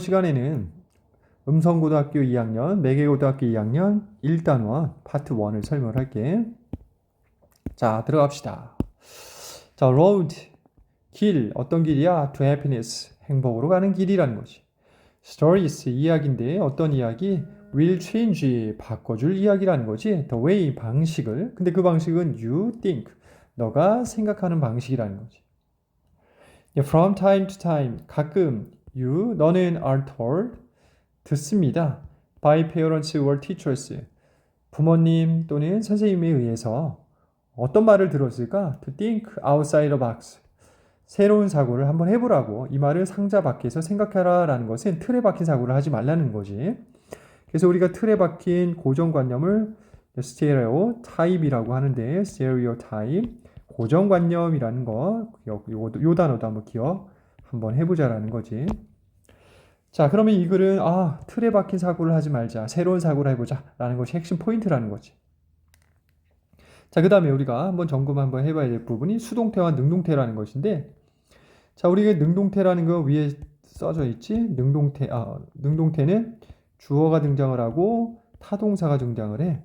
시간에는 음성고등학교 2학년, 매개고등학교 2학년 1단원 파트 1을 설명을 할게. 자, 들어갑시다. 자, road, 길, 어떤 길이야? to happiness, 행복으로 가는 길이라는 거지. stories, 이야기인데 어떤 이야기? will change, 바꿔줄 이야기라는 거지. the way, 방식을. 근데 그 방식은 you think, 너가 생각하는 방식이라는 거지. from time to time, 가끔 you, 너는 are told, 듣습니다. by parents or teachers, 부모님 또는 선생님에 의해서 어떤 말을 들었을까? to think outside the box. 새로운 사고를 한번 해보라고. 이 말을 상자 밖에서 생각해라 라는 것은 틀에 박힌 사고를 하지 말라는 거지. 그래서 우리가 틀에 박힌 고정관념을 스테레오 타입이라고 하는데 스테레오 타입 고정관념이라는 거 요, 요, 요 단어도 한번 기억 한번 해보자라는 거지. 자, 그러면 이 글은 아 틀에 박힌 사고를 하지 말자, 새로운 사고를 해보자라는 것이 핵심 포인트라는 거지. 자, 그 다음에 우리가 한번 점검 한번 해봐야 될 부분이 수동태와 능동태라는 것인데, 자, 우리가 능동태라는 거 위에 써져 있지? 능동태, 아, 능동태는 주어가 등장을 하고 타동사가 등장을 해.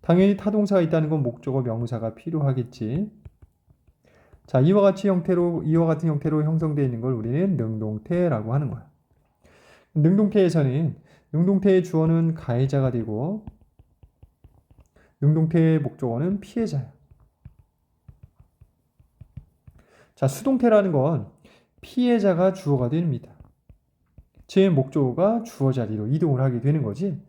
당연히 타동사가 있다는 건 목적어 명사가 필요하겠지. 자, 이와 같이 형태로, 이와 같은 형태로 형성되어 있는 걸 우리는 능동태라고 하는 거야. 능동태에서는 능동태의 주어는 가해자가 되고 능동태의 목적어는 피해자야. 자, 수동태라는 건 피해자가 주어가 됩니다. 제 목적어가 주어 자리로 이동을 하게 되는 거지.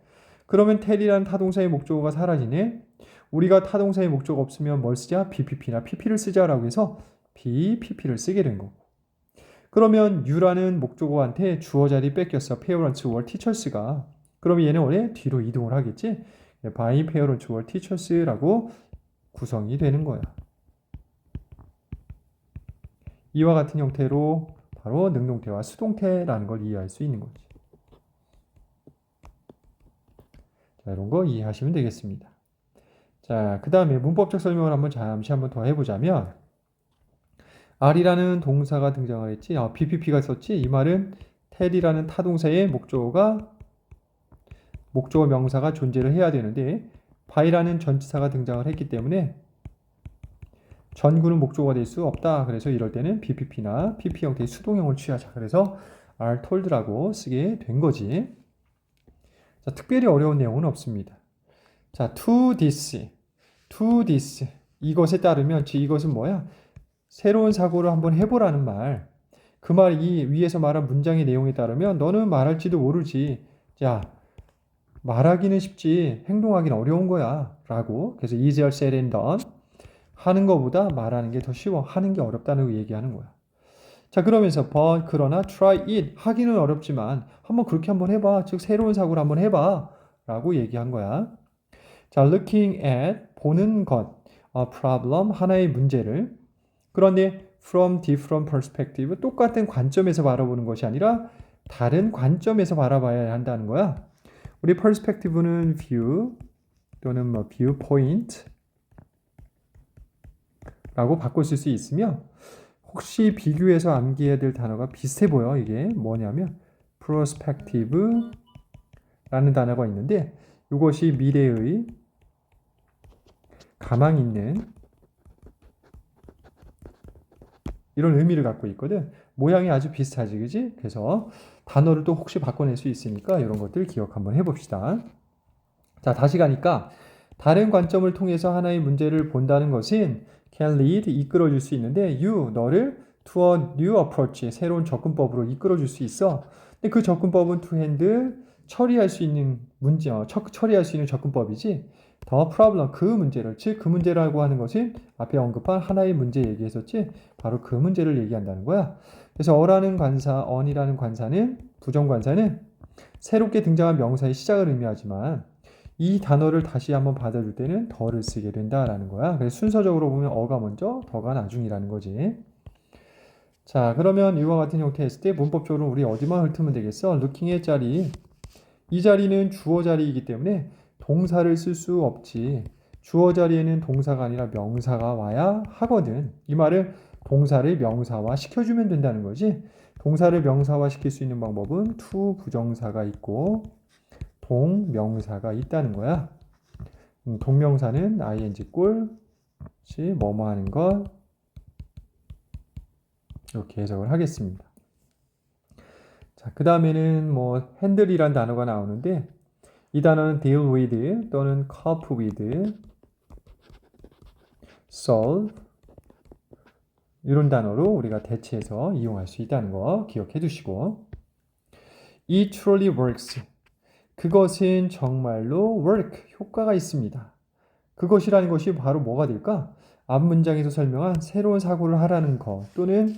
그러면 텔이라는 타동사의 목적어가 사라지네. 우리가 타동사의 목적어 없으면 뭘 쓰자? BPP나 PP를 쓰자라고 해서 BPP를 쓰게 된 거고. 그러면 U라는 목적어한테 주어 자리 뺏겼어. Parents or Teachers가. 그럼 얘는 원래 뒤로 이동을 하겠지? by Parents or Teachers라고 구성이 되는 거야. 이와 같은 형태로 바로 능동태와 수동태라는 걸 이해할 수 있는 거지. 자, 이런 거 이해하시면 되겠습니다. 자, 그 다음에 문법적 설명을 한번 잠시 한번 더 해보자면, R이라는 동사가 등장을 했지, 아, BPP가 썼지, 이 말은 텔이라는 타동사의 목적어가, 목적어 명사가 존재를 해야 되는데, by라는 전치사가 등장을 했기 때문에, 전구는 목적어가 될 수 없다. 그래서 이럴 때는 BPP나 PP 형태의 수동형을 취하자. 그래서 are told라고 쓰게 된 거지. 자, 특별히 어려운 내용은 없습니다. 자, to this, to this 이것에 따르면 즉 이것은 뭐야? 새로운 사고를 한번 해보라는 말. 그 말 이 위에서 말한 문장의 내용에 따르면 너는 말할지도 모르지. 자, 말하기는 쉽지 행동하기는 어려운 거야. 라고. 그래서 easier said than done. 하는 것보다 말하는 게 더 쉬워. 하는 게 어렵다는 얘기하는 거야. 자, 그러면서 but 그러나 try it 하기는 어렵지만 한번 그렇게 한번 해봐. 즉 새로운 사고를 한번 해봐. 라고 얘기한 거야. 자, looking at 보는 것, a problem 하나의 문제를 그런데 from different perspective 똑같은 관점에서 바라보는 것이 아니라 다른 관점에서 바라봐야 한다는 거야. 우리 perspective는 view 또는 뭐 viewpoint 라고 쓸수 있으며 혹시 비교해서 암기해야 될 단어가 비슷해 보여. 이게 뭐냐면 perspective 라는 단어가 있는데 이것이 미래의 가망 있는 이런 의미를 갖고 있거든. 모양이 아주 비슷하지, 그지? 그래서 단어를 또 혹시 바꿔낼 수 있으니까 이런 것들 기억 한번 해봅시다. 자, 다시 가니까 다른 관점을 통해서 하나의 문제를 본다는 것은 can lead, 이끌어줄 수 있는데 you, 너를 to a new approach, 새로운 접근법으로 이끌어줄 수 있어. 근데 그 접근법은 to handle, 처리할 수 있는 문제, 어, 처, 처리할 수 있는 접근법이지. 더 problem, 그 문제를, 즉그 문제라고 하는 것은 앞에 언급한 하나의 문제 얘기했었지. 바로 그 문제를 얘기한다는 거야. 그래서 어라는 관사, on이라는 관사는 부정관사는 새롭게 등장한 명사의 시작을 의미하지만 이 단어를 다시 한번 받아줄 때는 더를 쓰게 된다라는 거야. 그래서 순서적으로 보면 어가 먼저, 더가 나중이라는 거지. 자, 그러면 이와 같은 형태 했을 때 문법적으로 우리 어디만 훑으면 되겠어? 루킹의 자리. 이 자리는 주어 자리이기 때문에 동사를 쓸 수 없지. 주어 자리에는 동사가 아니라 명사가 와야 하거든. 이 말은 동사를 명사화 시켜주면 된다는 거지. 동사를 명사화 시킬 수 있는 방법은 to 부정사가 있고 동명사가 있다는 거야. 음, 동명사는 ing 꼴, 시 뭐뭐 하는 것 이렇게 해석을 하겠습니다. 자, 그 다음에는 뭐 핸들이란 단어가 나오는데 이 단어는 deal with 또는 cope with, solve 이런 단어로 우리가 대체해서 이용할 수 있다는 거 기억해 두시고 It truly works. 그것은 정말로 work, 효과가 있습니다. 그것이라는 것이 바로 뭐가 될까? 앞 문장에서 설명한 새로운 사고를 하라는 것 또는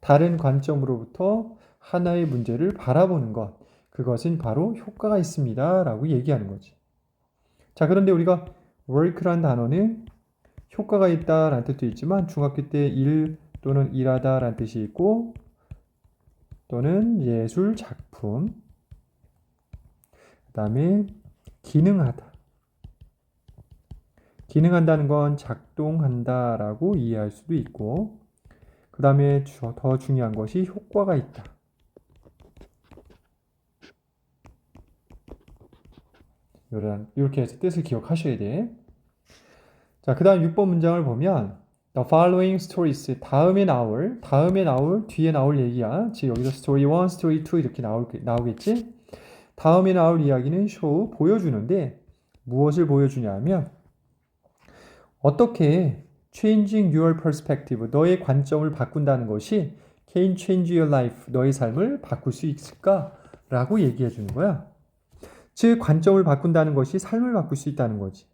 다른 관점으로부터 하나의 문제를 바라보는 것. 그것은 바로 효과가 있습니다. 라고 얘기하는 거지. 자, 그런데 우리가 work란 단어는 효과가 있다 라는 뜻도 있지만 중학교 때 일 또는 일하다 라는 뜻이 있고 또는 예술 작품 그 다음에 기능하다 기능한다는 건 작동한다 라고 이해할 수도 있고 그 다음에 더 중요한 것이 효과가 있다 이렇게 해서 뜻을 기억하셔야 돼. 자, 그 다음 6번 문장을 보면 The following stories 다음에 나올 다음에 나올 뒤에 나올 얘기야. 즉 여기서 story 1, story 2 이렇게 나올 나오겠지? 다음에 나올 이야기는 show 보여주는데 무엇을 보여주냐면 어떻게 changing your perspective 너의 관점을 바꾼다는 것이 can change your life 너의 삶을 바꿀 수 있을까라고 얘기해 주는 거야. 즉 관점을 바꾼다는 것이 삶을 바꿀 수 있다는 거지.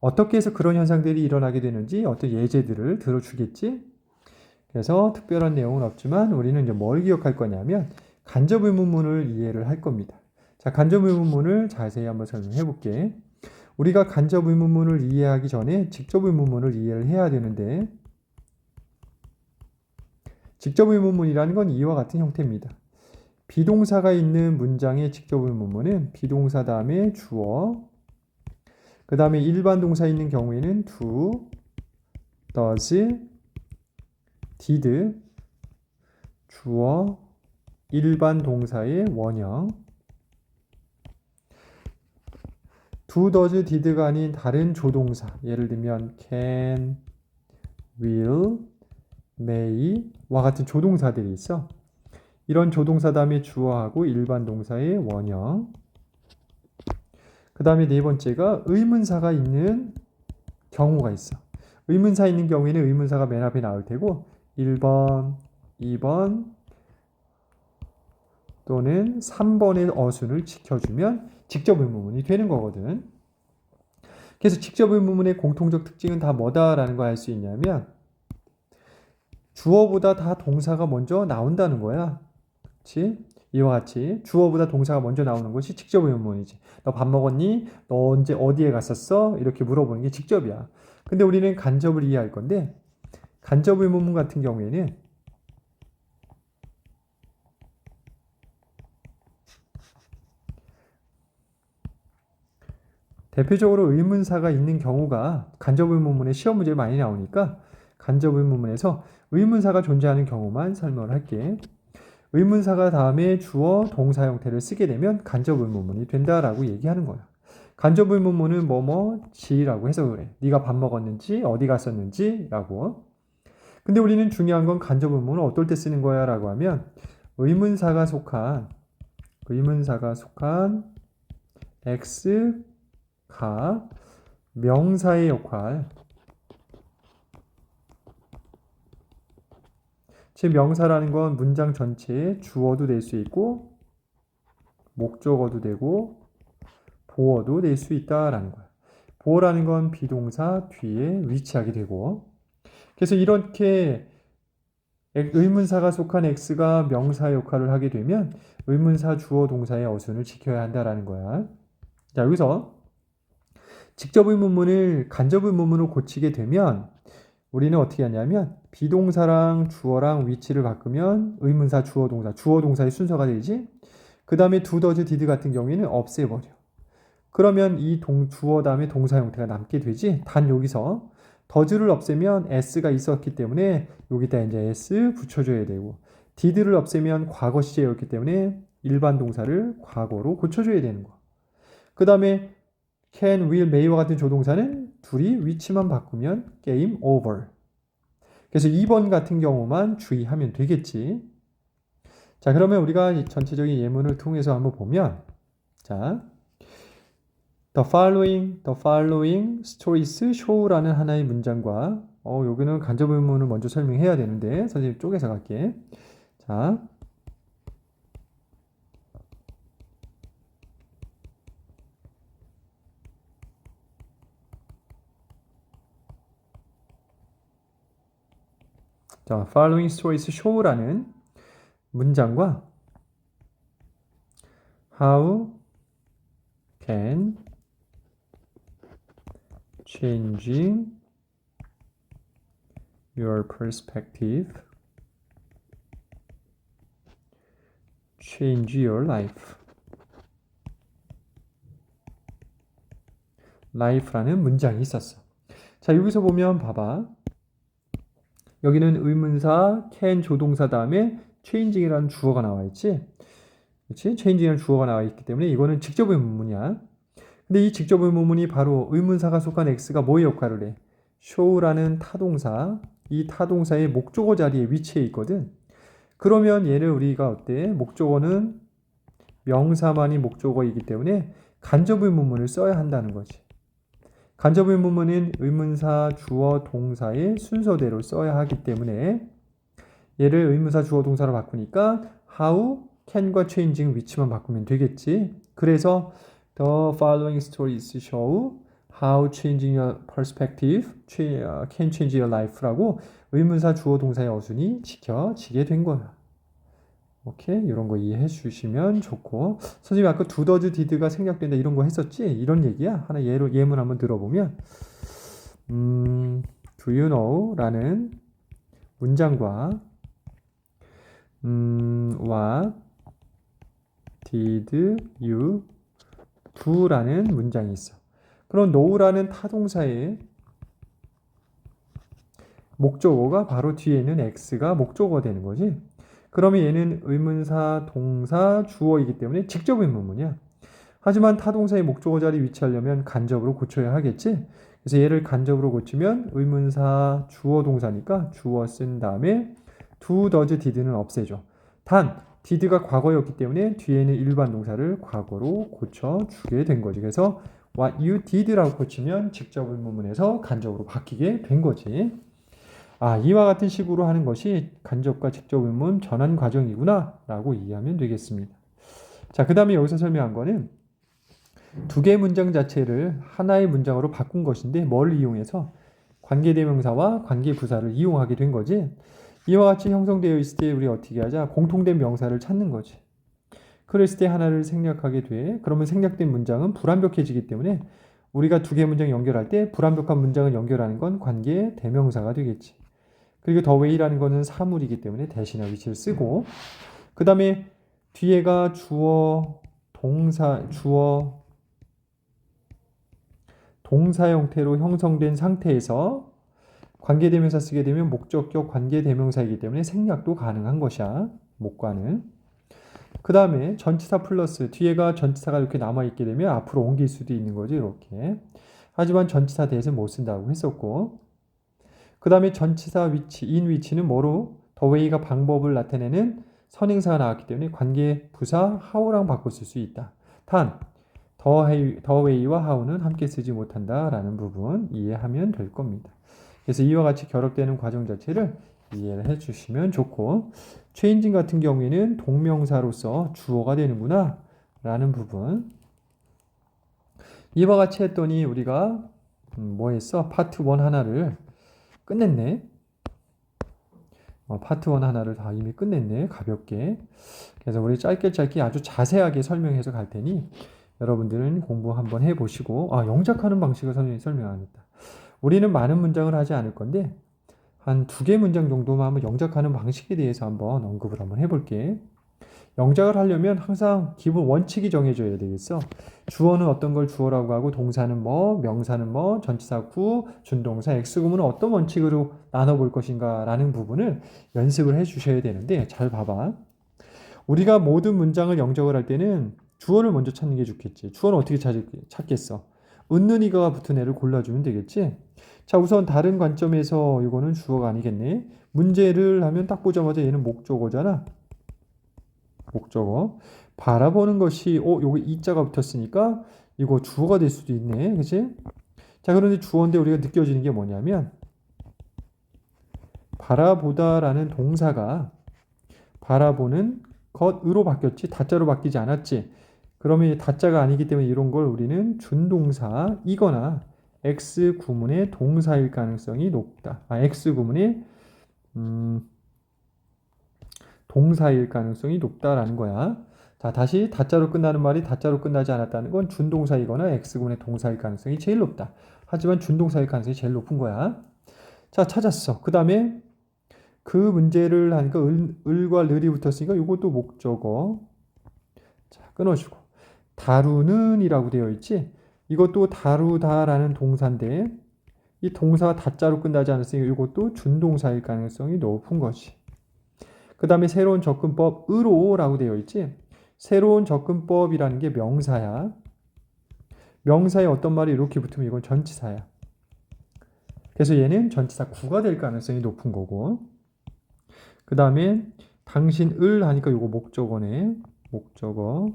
어떻게 해서 그런 현상들이 일어나게 되는지 어떤 예제들을 들어주겠지? 그래서 특별한 내용은 없지만 우리는 이제 뭘 기억할 거냐면 간접 의문문을 이해를 할 겁니다. 자, 간접 의문문을 자세히 한번 설명해 볼게. 우리가 간접 의문문을 이해하기 전에 직접 의문문을 이해를 해야 되는데 직접 의문문이라는 건 이와 같은 형태입니다. 비동사가 있는 문장의 직접 의 문문은 비동사 다음에 주어, 그 다음에 일반 동사 있는 경우에는 do, does, did, 주어, 일반 동사의 원형. do, does, did가 아닌 다른 조동사. 예를 들면 can, will, may와 같은 조동사들이 있어. 이런 조동사 다음에 주어하고 일반 동사의 원형. 그 다음에 네 번째가 의문사가 있는 경우가 있어. 의문사 있는 경우에는 의문사가 맨 앞에 나올 테고 1번, 2번 또는 3번의 어순을 지켜주면 직접 의문문이 되는 거거든. 그래서 직접 의문문의 공통적 특징은 다 뭐다라는 걸 알 수 있냐면 주어보다 다 동사가 먼저 나온다는 거야. 그렇지? 이와 같이 주어보다 동사가 먼저 나오는 것이 직접 의문문이지. 너 밥 먹었니? 너 언제 어디에 갔었어? 이렇게 물어보는 게 직접이야. 근데 우리는 간접을 이해할 건데 간접 의문문 같은 경우에는 대표적으로 의문사가 있는 경우가 간접 의문문에 시험 문제 많이 나오니까 간접 의문문에서 의문사가 존재하는 경우만 설명을 할게. 의문사가 다음에 주어 동사 형태를 쓰게 되면 간접 의문문이 된다라고 얘기하는 거야. 간접 의문문은 뭐뭐지라고 해석을 해. 네가 밥 먹었는지 어디 갔었는지라고. 근데 우리는 중요한 건 간접 의문은 어떨 때 쓰는 거야라고 하면 의문사가 속한 의문사가 속한 x가 명사의 역할 즉 명사라는 건 문장 전체에 주어도 될 수 있고 목적어도 되고 보어도 될 수 있다라는 거야. 보어라는 건 비동사 뒤에 위치하게 되고 그래서 이렇게 의문사가 속한 x가 명사 역할을 하게 되면 의문사 주어 동사의 어순을 지켜야 한다라는 거야. 자, 여기서 직접 의문문을 간접 의문문으로 고치게 되면 우리는 어떻게 하냐면 비동사랑 주어랑 위치를 바꾸면 의문사 주어 동사 주어 동사의 순서가 되지. 그 다음에 두더즈 디드 같은 경우에는 없애버려. 그러면 이 동, 주어 다음에 동사 형태가 남게 되지. 단 여기서 더즈를 없애면 s가 있었기 때문에 여기다 이제 s 붙여줘야 되고 did를 없애면 과거 시제였기 때문에 일반 동사를 과거로 고쳐줘야 되는 거. 그 다음에 can, will, may와 같은 조동사는 둘이 위치만 바꾸면 game over. 그래서 2번 같은 경우만 주의하면 되겠지. 자, 그러면 우리가 이 전체적인 예문을 통해서 한번 보면, 자, the following, the following stories show라는 하나의 문장과, 어, 여기는 간접 의문을 먼저 설명해야 되는데, 선생님 쪼개서 갈게. 자, 자, following stories show라는 문장과 how can changing your perspective change your life life라는 문장이 있었어. 자, 여기서 보면 봐봐. 여기는 의문사 can 조동사 다음에 changing이라는 주어가 나와 있지. 그렇지? changing이라는 주어가 나와 있기 때문에 이거는 직접 의문문이야. 근데 이 직접 의문문이 바로 의문사가 속한 x가 뭐의 역할을 해? show라는 타동사, 이 타동사의 목적어 자리에 위치해 있거든. 그러면 얘를 우리가 어때? 목적어는 명사만이 목적어이기 때문에 간접 의문문을 써야 한다는 거지. 간접 의문문은 의문사, 주어, 동사의 순서대로 써야 하기 때문에 얘를 의문사, 주어, 동사로 바꾸니까 how, can과 changing 위치만 바꾸면 되겠지. 그래서 the following stories show how changing your perspective can change your life라고 의문사, 주어, 동사의 어순이 지켜지게 된 거야. 오케이 이런 거 이해해 주시면 좋고. 선생님 아까 두더즈 디드가 생략된다 이런 거 했었지? 이런 얘기야? 하나 예로 예문 한번 들어보면. 음 do you know라는 문장과 음 what did you do라는 문장이 있어. 그럼 know라는 타동사의 목적어가 바로 뒤에 있는 x가 목적어가 되는 거지 그러면 얘는 의문사, 동사, 주어이기 때문에 직접 의문문이야. 하지만 타동사의 목적어 자리 위치하려면 간접으로 고쳐야 하겠지. 그래서 얘를 간접으로 고치면 의문사, 주어, 동사니까 주어 쓴 다음에 do, does, did는 없애줘. 단 did가 과거였기 때문에 뒤에는 일반 동사를 과거로 고쳐주게 된 거지. 그래서 what you did라고 고치면 직접 의문문에서 간접으로 바뀌게 된 거지. 아, 이와 같은 식으로 하는 것이 간접과 직접 의문 전환 과정이구나 라고 이해하면 되겠습니다. 자, 그 다음에 여기서 설명한 거는 두 개의 문장 자체를 하나의 문장으로 바꾼 것인데 뭘 이용해서 관계대명사와 관계부사를 이용하게 된 거지. 이와 같이 형성되어 있을 때 우리 어떻게 하자? 공통된 명사를 찾는 거지. 그랬을 때 하나를 생략하게 돼. 그러면 생략된 문장은 불완벽해지기 때문에 우리가 두 개의 문장 연결할 때 불완벽한 문장을 연결하는 건 관계 대명사가 되겠지. 그리고 더 웨이라는 거는 사물이기 때문에 대신할 위치를 쓰고. 그 다음에 뒤에가 주어 동사 주어 동사 형태로 형성된 상태에서 관계대명사 쓰게 되면 목적격 관계대명사이기 때문에 생략도 가능한 것이야 목과는. 그 다음에 전치사 플러스 뒤에가 전치사가 이렇게 남아있게 되면 앞으로 옮길 수도 있는 거지 이렇게. 하지만 전치사 대에서 못 쓴다고 했었고 그 다음에 전치사 위치, 인 위치는 뭐로 더웨이가 방법을 나타내는 선행사가 나왔기 때문에 관계 부사 바꿔 쓸 수 있다. 단, 더웨이와 how는 함께 쓰지 못한다 라는 부분 이해하면 될 겁니다. 그래서 이와 같이 결합되는 과정 자체를 이해를 해주시면 좋고 체인징 같은 경우에는 동명사로서 주어가 되는구나 라는 부분 이와 같이 했더니 우리가 음, 뭐 했어? 파트 1 하나를 끝냈네. 어, 파트 1 하나를 다 이미 끝냈네. 가볍게. 그래서 우리 짧게 짧게 아주 자세하게 설명해서 갈 테니 여러분들은 공부 한번 해보시고 아 영작하는 방식을 선생님이 설명 안 했다. 우리는 많은 문장을 하지 않을 건데 한 두 개 문장 정도만 한번 영작하는 방식에 대해서 한번 언급을 한번 해볼게. 영작을 하려면 항상 기본 원칙이 정해져야 되겠어. 주어는 어떤 걸 주어라고 하고 동사는 뭐, 명사는 뭐, 전치사 구, 준동사 X구문은 어떤 원칙으로 나눠볼 것인가라는 부분을 연습을 해 주셔야 되는데 잘 봐봐. 우리가 모든 문장을 영적을 할 때는 주어를 먼저 찾는 게 좋겠지. 주어는 어떻게 찾, 찾겠어? 은는 이가 붙은 애를 골라주면 되겠지. 자, 우선 다른 관점에서 이거는 주어가 아니겠네. 문제를 하면 딱 보자마자 얘는 목적어잖아. 목적어. 바라보는 것이 어, 요거 이자가 붙었으니까 이거 주어가 될 수도 있네. 그치? 자, 그런데 주어인데 우리가 느껴지는 게 뭐냐면 바라보다라는 동사가 바라보는 것으로 바뀌었지 다자로 바뀌지 않았지. 그러면 이 다자가 아니기 때문에 이런 걸 우리는 준동사이거나 x 구문의 동사일 가능성이 높다. 아, x 구문의 음, 동사일 가능성이 높다라는 거야. 자, 다시 다자로 끝나는 말이 다자로 끝나지 않았다는 건 준동사이거나 x군의 동사일 가능성이 제일 높다. 하지만 준동사일 가능성이 제일 높은 거야. 자, 찾았어. 그 다음에 그 문제를 하니까 을, 을과 을이 붙었으니까 이것도 목적어. 자, 끊어주고. 다루는 이라고 되어 있지. 이것도 다루다라는 동사인데 이 동사가 다자로 끝나지 않았으니까 이것도 준동사일 가능성이 높은 거지. 그 다음에 새로운 접근법 으로 라고 되어 있지. 새로운 접근법이라는 게 명사야. 명사에 어떤 말이 이렇게 붙으면 이건 전치사야. 그래서 얘는 전치사 구가 될 가능성이 높은 거고. 그 다음에 당신을 하니까 이거 목적어네. 목적어.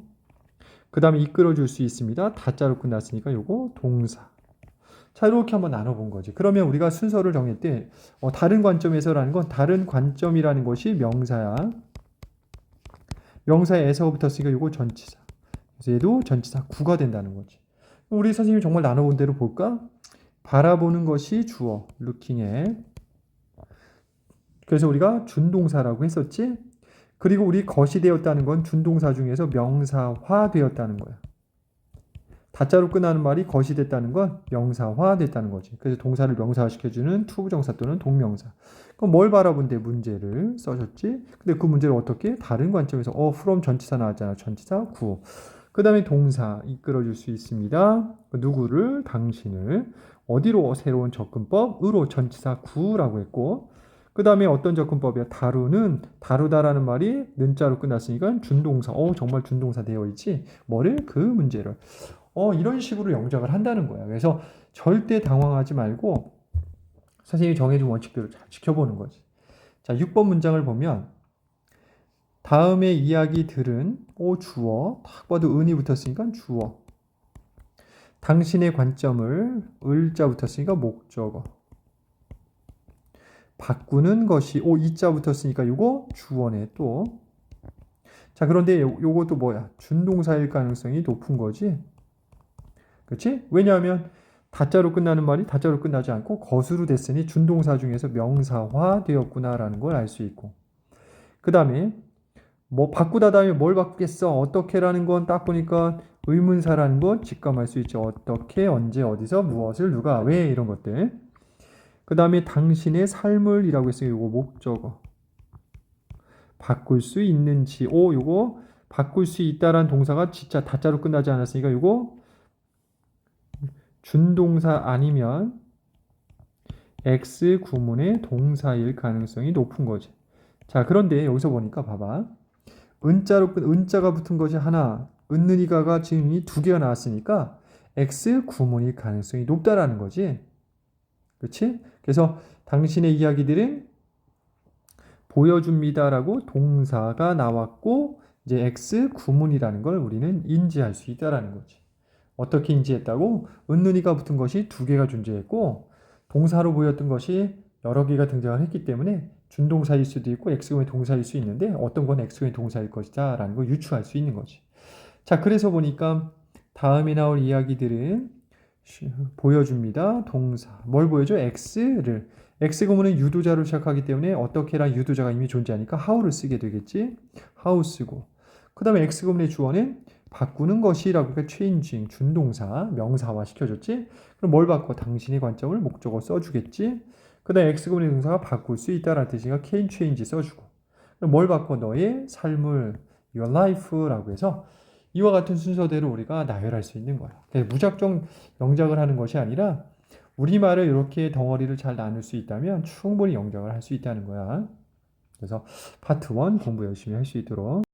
그 다음에 이끌어 줄 수 있습니다. 다자로 끝났으니까 이거 동사. 자, 이렇게 한번 나눠본 거지. 그러면 우리가 순서를 정할 때, 어, 다른 관점에서라는 건 다른 관점이라는 것이 명사야. 명사에 에서 붙었으니까 이거 전치사. 그래서 얘도 전치사 구가 된다는 거지. 우리 선생님이 정말 나눠본 대로 볼까? 바라보는 것이 주어, looking at. 그래서 우리가 준동사라고 했었지? 그리고 우리 것이 되었다는 건 준동사 중에서 명사화 되었다는 거야. 다자로 끝나는 말이 것이 됐다는 건 명사화 됐다는 거지. 그래서 동사를 명사화 시켜주는 투부정사 또는 동명사. 그럼 뭘 바라본데 문제를 써줬지? 근데 그 문제를 어떻게? 다른 관점에서 어, from 전치사 나왔잖아. 전치사 구. 그 다음에 동사 이끌어줄 수 있습니다. 누구를? 당신을. 어디로? 새로운 접근법?으로 전치사 구라고 했고 그 다음에 어떤 접근법이야? 다루는 다루다라는 말이 는자로 끝났으니까 준동사. 어 정말 준동사 되어 있지. 뭐를? 그 문제를. 어 이런 식으로 영작을 한다는 거야. 그래서 절대 당황하지 말고 선생님이 정해준 원칙대로 잘 지켜보는 거지. 자 6번 문장을 보면 다음의 이야기 들은 오 주어 딱 봐도 은이 붙었으니까 주어 당신의 관점을 을자 붙었으니까 목적어 바꾸는 것이 오 이자 붙었으니까 이거 주어네 또. 자 그런데 요, 요것도 뭐야? 준동사일 가능성이 높은 거지. 그렇지? 왜냐하면 다자로 끝나는 말이 다자로 끝나지 않고 것으로 됐으니 준동사 중에서 명사화 되었구나라는 걸 알 수 있고. 그 다음에 뭐 바꾸다 다음에 뭘 바꾸겠어? 어떻게라는 건 딱 보니까 의문사라는 건 직감할 수 있죠. 어떻게, 언제, 어디서, 무엇을, 누가, 왜 이런 것들. 그 다음에 당신의 삶을이라고 했어요. 이거 목적어. 바꿀 수 있는지. 오, 요거 바꿀 수 있다라는 동사가 진짜 다자로 끝나지 않았으니까 이거 준동사 아니면 X 구문의 동사일 가능성이 높은 거지. 자, 그런데 여기서 보니까 봐봐. 은자로 끝, 은자가 붙은 것이 하나, 은느니가가 지금 이 두 개가 나왔으니까 X 구문일 가능성이 높다라는 거지. 그렇지? 그래서 당신의 이야기들은 보여줍니다라고 동사가 나왔고 이제 X 구문이라는 걸 우리는 인지할 수 있다라는 거지. 어떻게 인지했다고? 은눈이가 붙은 것이 두 개가 존재했고 동사로 보였던 것이 여러 개가 등장을 했기 때문에 준동사일 수도 있고 X군의 동사일 수 있는데 어떤 건 X군의 동사일 것이다 라는 걸 유추할 수 있는 거지. 자 그래서 보니까 다음에 나올 이야기들은 보여줍니다. 동사. 뭘 보여줘? X를. X 구문은 유도자로 시작하기 때문에 어떻게란 유도자가 이미 존재하니까 how를 쓰게 되겠지. how 쓰고. 그 다음에 X 구문의 주어는 바꾸는 것이라고 그러니까 changing 준동사 명사화 시켜줬지. 그럼 뭘 바꿔? 당신의 관점을 목적어 써주겠지. 그 다음에 X 구문의 동사가 바꿀 수 있다라는 뜻이니까 can change 써주고. 그럼 뭘 바꿔? 너의 삶을 your life라고 해서 이와 같은 순서대로 우리가 나열할 수 있는 거예요. 그래서 무작정 영작을 하는 것이 아니라 우리말을 이렇게 덩어리를 잘 나눌 수 있다면 충분히 영작을 할 수 있다는 거야. 그래서 파트 1 공부 열심히 할 수 있도록